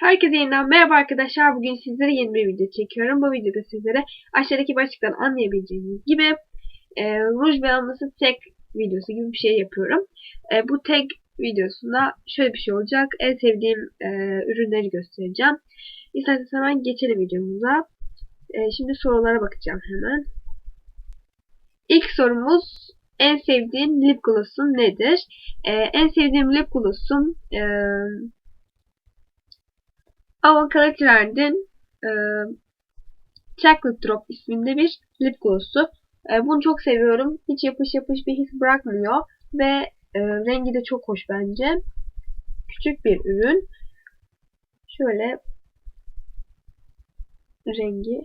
Herkese yeniden merhaba arkadaşlar. Bugün sizlere yeni bir video çekiyorum. Bu videoda sizlere aşağıdaki başlıktan anlayabileceğiniz gibi e, ruj ve tek videosu gibi bir şey yapıyorum. E, bu tek videosunda şöyle bir şey olacak. En sevdiğim e, ürünleri göstereceğim. İsterseniz hemen geçelim videomuza. E, şimdi sorulara bakacağım hemen. İlk sorumuz en sevdiğin lip gloss'un nedir? E, en sevdiğim lip gloss'um e, Avon Trend'in e, Chocolate Drop isminde bir lip gloss'u. E, bunu çok seviyorum. Hiç yapış yapış bir his bırakmıyor. Ve e, rengi de çok hoş bence. Küçük bir ürün. Şöyle rengi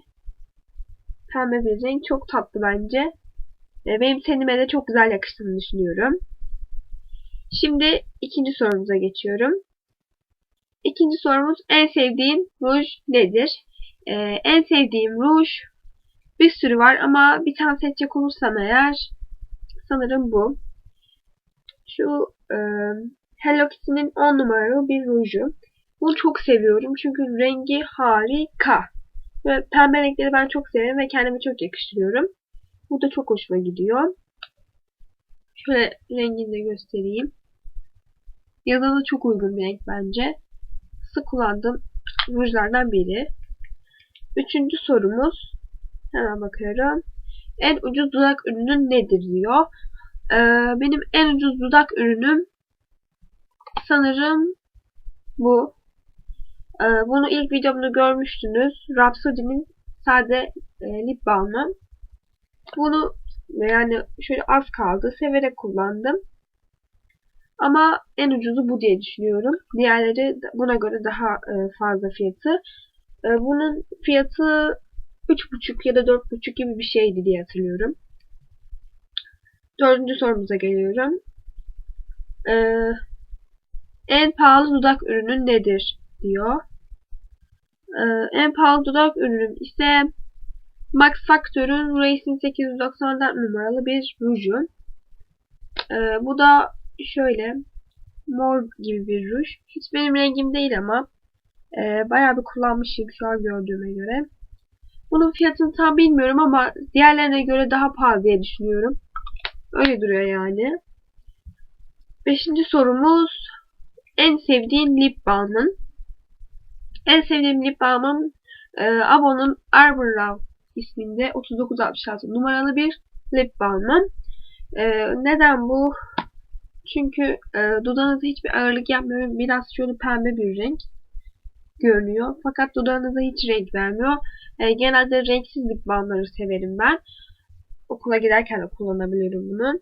pembe bir renk. Çok tatlı bence. E, benim tenime de çok güzel yakıştığını düşünüyorum. Şimdi ikinci sorumuza geçiyorum. İkinci sorumuz en sevdiğim ruj nedir? Ee, en sevdiğim ruj bir sürü var ama bir tane seçecek olursam eğer sanırım bu. Şu e, Hello Kitty'nin 10 numaralı bir ruju. Bunu çok seviyorum çünkü rengi harika. Ve pembe renkleri ben çok seviyorum ve kendime çok yakıştırıyorum. Bu da çok hoşuma gidiyor. Şöyle rengini de göstereyim. Yaza da çok uygun bir renk bence sık kullandığım rujlardan biri. Üçüncü sorumuz. Hemen bakıyorum. En ucuz dudak ürünün nedir diyor. Ee, benim en ucuz dudak ürünüm sanırım bu. Ee, bunu ilk videomda görmüştünüz. Rhapsody'nin sade e, lip balmı. Bunu yani şöyle az kaldı. Severek kullandım. Ama en ucuzu bu diye düşünüyorum. Diğerleri buna göre daha e, fazla fiyatı. E, bunun fiyatı 3,5 ya da 4,5 gibi bir şeydi diye hatırlıyorum. Dördüncü sorumuza geliyorum. Ee, en pahalı dudak ürünün nedir? diyor. Ee, en pahalı dudak ürünüm ise Max Factor'un Racing 894 numaralı bir ruju. Ee, bu da şöyle mor gibi bir ruj. Hiç benim rengim değil ama e, bayağı bir kullanmışım şu an gördüğüme göre. Bunun fiyatını tam bilmiyorum ama diğerlerine göre daha pahalı diye düşünüyorum. Öyle duruyor yani. Beşinci sorumuz en sevdiğin lip balmın. En sevdiğim lip balmım e, Avon'un Arbor Love isminde 3966 numaralı bir lip balmım. E, neden bu? Çünkü e, dudağınıza hiçbir ağırlık yapmıyor. Biraz şöyle pembe bir renk görünüyor. Fakat dudağınıza hiç renk vermiyor. E, genelde renksiz lip balmları severim ben. Okula giderken de kullanabilirim bunu.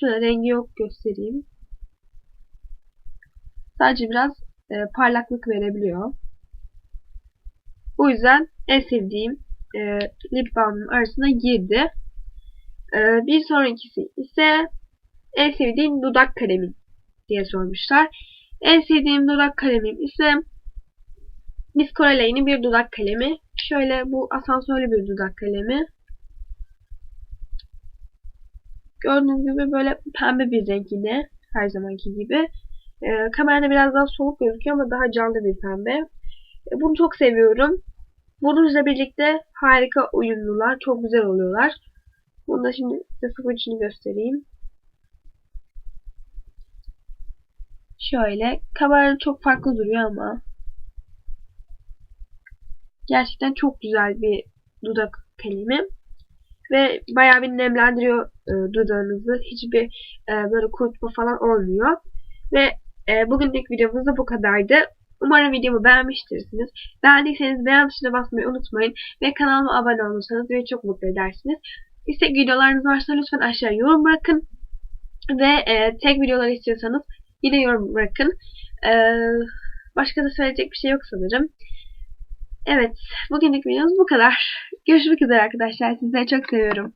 Şuna rengi yok göstereyim. Sadece biraz e, parlaklık verebiliyor. Bu yüzden en sevdiğim e, lip balmın arasına girdi. E, bir sonrakisi ise en sevdiğin dudak kalemin diye sormuşlar. En sevdiğim dudak kalemim ise Miss Coralene'in bir dudak kalemi. Şöyle bu asansörlü bir dudak kalemi. Gördüğünüz gibi böyle pembe bir renk yine. Her zamanki gibi. Ee, kamerada biraz daha soluk gözüküyor ama daha canlı bir pembe. Ee, bunu çok seviyorum. Bununla birlikte harika uyumlular. Çok güzel oluyorlar. Bunu da şimdi size sıfır göstereyim. Şöyle. Kamerada çok farklı duruyor ama gerçekten çok güzel bir dudak kalemi. Ve bayağı bir nemlendiriyor e, dudağınızı. Hiçbir e, böyle kurutma falan olmuyor. Ve e, bugünlük videomuz da bu kadardı. Umarım videomu beğenmiştirsiniz. Beğendiyseniz beğen tuşuna basmayı unutmayın. Ve kanalıma abone olursanız beni çok mutlu edersiniz. İstek videolarınız varsa lütfen aşağıya yorum bırakın. Ve e, tek videolar istiyorsanız Yine yorum bırakın. Ee, başka da söyleyecek bir şey yok sanırım. Evet. Bugünlük videomuz bu kadar. Görüşmek üzere arkadaşlar. Sizleri çok seviyorum.